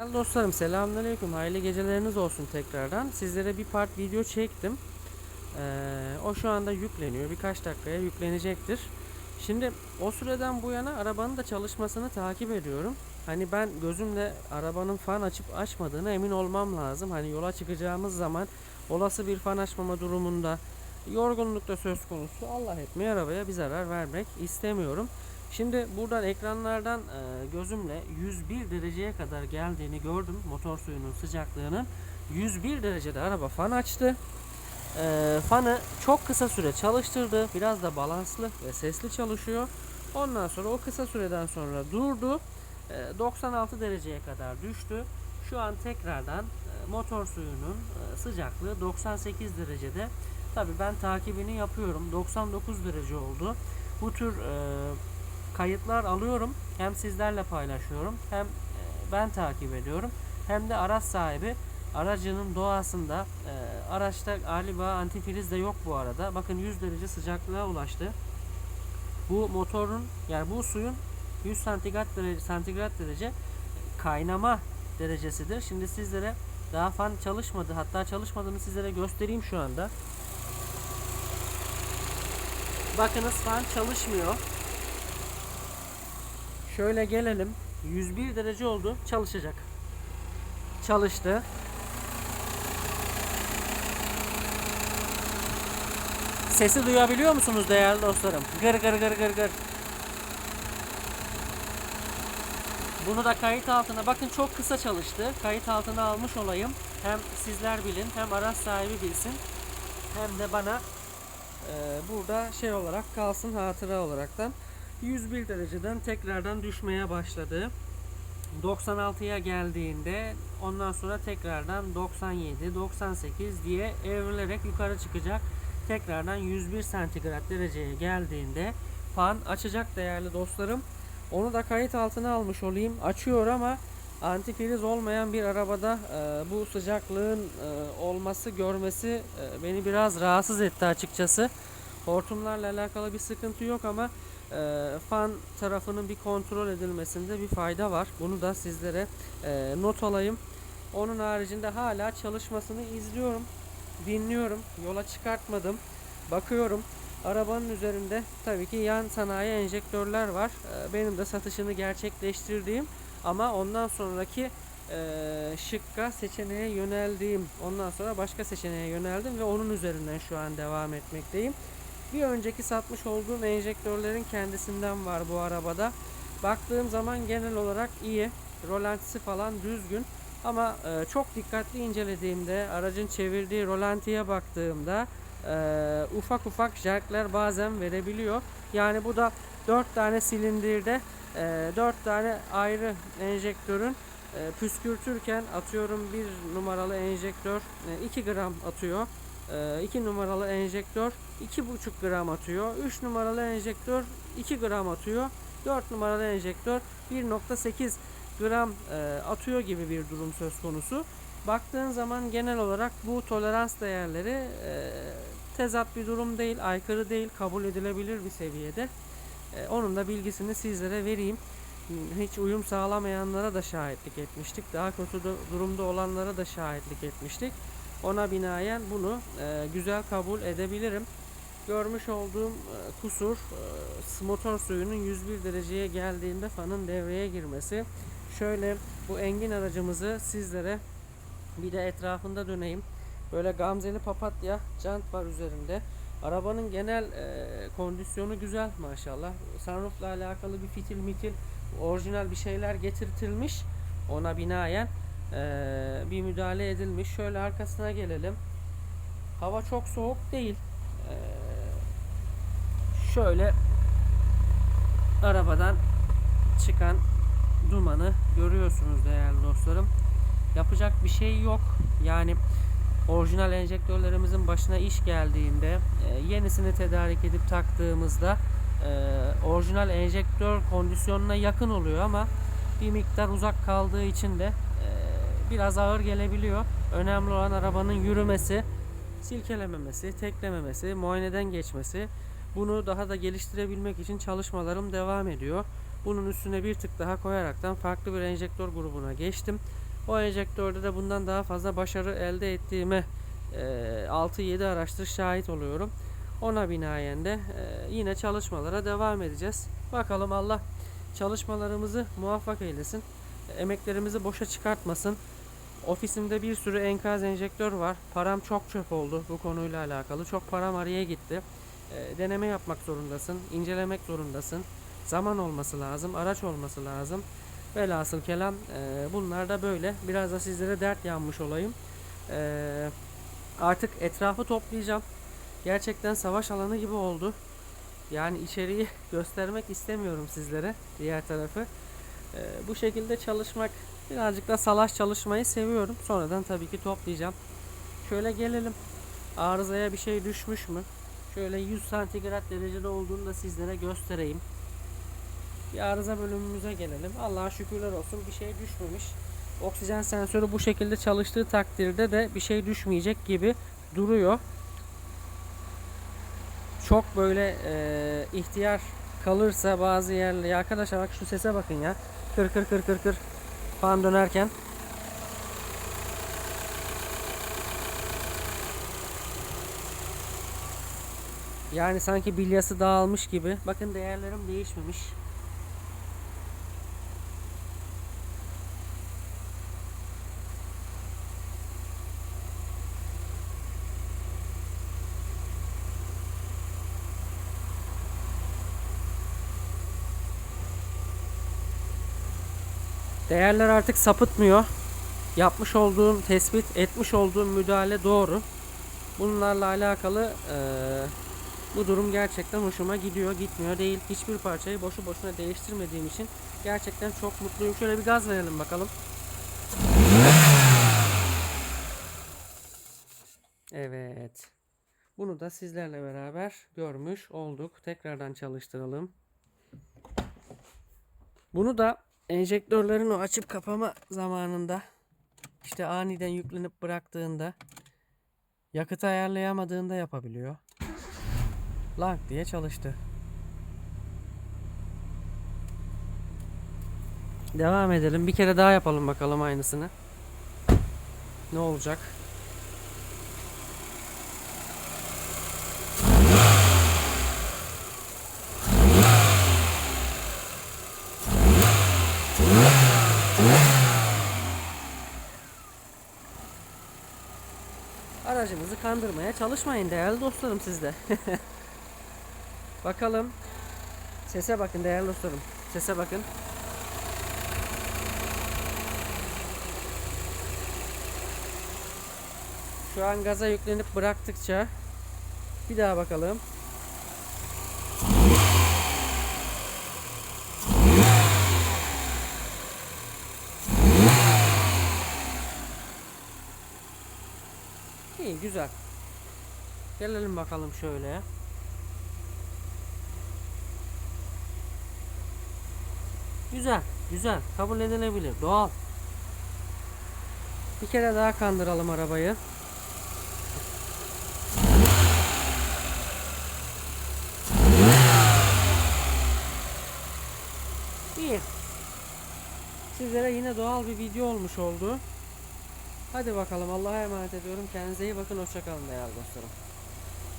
Değerli dostlarım selamünaleyküm. Hayırlı geceleriniz olsun tekrardan. Sizlere bir part video çektim. Ee, o şu anda yükleniyor. Birkaç dakikaya yüklenecektir. Şimdi o süreden bu yana arabanın da çalışmasını takip ediyorum. Hani ben gözümle arabanın fan açıp açmadığına emin olmam lazım. Hani yola çıkacağımız zaman olası bir fan açmama durumunda yorgunluk da söz konusu. Allah etmeye arabaya bir zarar vermek istemiyorum. Şimdi buradan ekranlardan e, gözümle 101 dereceye kadar geldiğini gördüm. Motor suyunun sıcaklığının 101 derecede araba fan açtı. E, fanı çok kısa süre çalıştırdı. Biraz da balanslı ve sesli çalışıyor. Ondan sonra o kısa süreden sonra durdu. E, 96 dereceye kadar düştü. Şu an tekrardan e, motor suyunun e, sıcaklığı 98 derecede. Tabii ben takibini yapıyorum. 99 derece oldu. Bu tür e, kayıtlar alıyorum. Hem sizlerle paylaşıyorum. Hem e, ben takip ediyorum. Hem de araç sahibi aracının doğasında e, araçta galiba antifriz de yok bu arada. Bakın 100 derece sıcaklığa ulaştı. Bu motorun yani bu suyun 100 santigrat derece, santigrat derece kaynama derecesidir. Şimdi sizlere daha fan çalışmadı. Hatta çalışmadığını sizlere göstereyim şu anda. Bakınız fan çalışmıyor. Şöyle gelelim. 101 derece oldu. Çalışacak. Çalıştı. Sesi duyabiliyor musunuz değerli dostlarım? Gır gır gır gır gır. Bunu da kayıt altına bakın çok kısa çalıştı. Kayıt altına almış olayım. Hem sizler bilin hem araç sahibi bilsin. Hem de bana e, burada şey olarak kalsın hatıra olaraktan. 101 dereceden tekrardan düşmeye başladı. 96'ya geldiğinde ondan sonra tekrardan 97, 98 diye evrilerek yukarı çıkacak. Tekrardan 101 santigrat dereceye geldiğinde fan açacak değerli dostlarım. Onu da kayıt altına almış olayım. Açıyor ama antifriz olmayan bir arabada e, bu sıcaklığın e, olması görmesi e, beni biraz rahatsız etti açıkçası. Hortumlarla alakalı bir sıkıntı yok ama e, fan tarafının bir kontrol edilmesinde bir fayda var. Bunu da sizlere e, not alayım. Onun haricinde hala çalışmasını izliyorum, dinliyorum. Yola çıkartmadım. Bakıyorum. Arabanın üzerinde tabii ki yan sanayi enjektörler var. E, benim de satışını gerçekleştirdiğim ama ondan sonraki e, şıkka seçeneğe yöneldiğim ondan sonra başka seçeneğe yöneldim ve onun üzerinden şu an devam etmekteyim. Bir önceki satmış olduğum enjektörlerin kendisinden var bu arabada. Baktığım zaman genel olarak iyi. Rolantisi falan düzgün. Ama e, çok dikkatli incelediğimde, aracın çevirdiği rolantiye baktığımda e, ufak ufak jerkler bazen verebiliyor. Yani bu da 4 tane silindirde e, 4 tane ayrı enjektörün e, püskürtürken atıyorum bir numaralı enjektör e, 2 gram atıyor. 2 numaralı enjektör 2,5 gram atıyor. 3 numaralı enjektör 2 gram atıyor. 4 numaralı enjektör 1.8 gram e, atıyor gibi bir durum söz konusu. Baktığın zaman genel olarak bu tolerans değerleri e, tezat bir durum değil, aykırı değil, kabul edilebilir bir seviyede. E, onun da bilgisini sizlere vereyim. Hiç uyum sağlamayanlara da şahitlik etmiştik. Daha kötü durumda olanlara da şahitlik etmiştik. Ona binaen bunu e, güzel kabul edebilirim. Görmüş olduğum e, kusur e, motor suyunun 101 dereceye geldiğinde fanın devreye girmesi. Şöyle bu engin aracımızı sizlere bir de etrafında döneyim. Böyle gamzeli papatya jant var üzerinde. Arabanın genel e, kondisyonu güzel maşallah. Sunroof'la alakalı bir fitil mitil orijinal bir şeyler getirtilmiş. Ona binaen ee, bir müdahale edilmiş. Şöyle arkasına gelelim. Hava çok soğuk değil. Ee, şöyle arabadan çıkan dumanı görüyorsunuz değerli dostlarım. Yapacak bir şey yok. Yani orijinal enjektörlerimizin başına iş geldiğinde e, yenisini tedarik edip taktığımızda e, orijinal enjektör kondisyonuna yakın oluyor ama bir miktar uzak kaldığı için de biraz ağır gelebiliyor. Önemli olan arabanın yürümesi, silkelememesi, teklememesi, muayeneden geçmesi. Bunu daha da geliştirebilmek için çalışmalarım devam ediyor. Bunun üstüne bir tık daha koyaraktan farklı bir enjektör grubuna geçtim. O enjektörde de bundan daha fazla başarı elde ettiğime e, 6-7 araçtır şahit oluyorum. Ona binaen de e, yine çalışmalara devam edeceğiz. Bakalım Allah çalışmalarımızı muvaffak eylesin. Emeklerimizi boşa çıkartmasın. Ofisimde bir sürü enkaz enjektör var. Param çok çöp oldu bu konuyla alakalı. Çok param araya gitti. E, deneme yapmak zorundasın, incelemek zorundasın. Zaman olması lazım, araç olması lazım. Velhasıl kelam e, bunlar da böyle. Biraz da sizlere dert yanmış olayım. E, artık etrafı toplayacağım. Gerçekten savaş alanı gibi oldu. Yani içeriği göstermek istemiyorum sizlere. Diğer tarafı. E, bu şekilde çalışmak birazcık da salaş çalışmayı seviyorum. Sonradan tabii ki toplayacağım. Şöyle gelelim. Arızaya bir şey düşmüş mü? Şöyle 100 santigrat derecede olduğunu da sizlere göstereyim. Bir arıza bölümümüze gelelim. Allah'a şükürler olsun bir şey düşmemiş. Oksijen sensörü bu şekilde çalıştığı takdirde de bir şey düşmeyecek gibi duruyor. Çok böyle e, ihtiyar kalırsa bazı yerler ya arkadaşlar bak şu sese bakın ya. Kır kır kır kır kır fan dönerken. Yani sanki bilyası dağılmış gibi. Bakın değerlerim değişmemiş. Değerler artık sapıtmıyor. Yapmış olduğum tespit, etmiş olduğum müdahale doğru. Bunlarla alakalı eee, bu durum gerçekten hoşuma gidiyor, gitmiyor değil. Hiçbir parçayı boşu boşuna değiştirmediğim için gerçekten çok mutluyum. Şöyle bir gaz verelim bakalım. Evet. Bunu da sizlerle beraber görmüş olduk. Tekrardan çalıştıralım. Bunu da enjektörlerin o açıp kapama zamanında işte aniden yüklenip bıraktığında yakıtı ayarlayamadığında yapabiliyor. Lank diye çalıştı. Devam edelim. Bir kere daha yapalım bakalım aynısını. Ne olacak? Aracınızı kandırmaya çalışmayın değerli dostlarım sizde. Bakalım. Sese bakın değerli dostlarım. Sese bakın. Şu an gaza yüklenip bıraktıkça bir daha bakalım. İyi güzel. Gelelim bakalım şöyle. Güzel, güzel. Kabul edilebilir. Doğal. Bir kere daha kandıralım arabayı. İyi. Sizlere yine doğal bir video olmuş oldu. Hadi bakalım Allah'a emanet ediyorum. Kendinize iyi bakın. Hoşçakalın değerli dostlarım.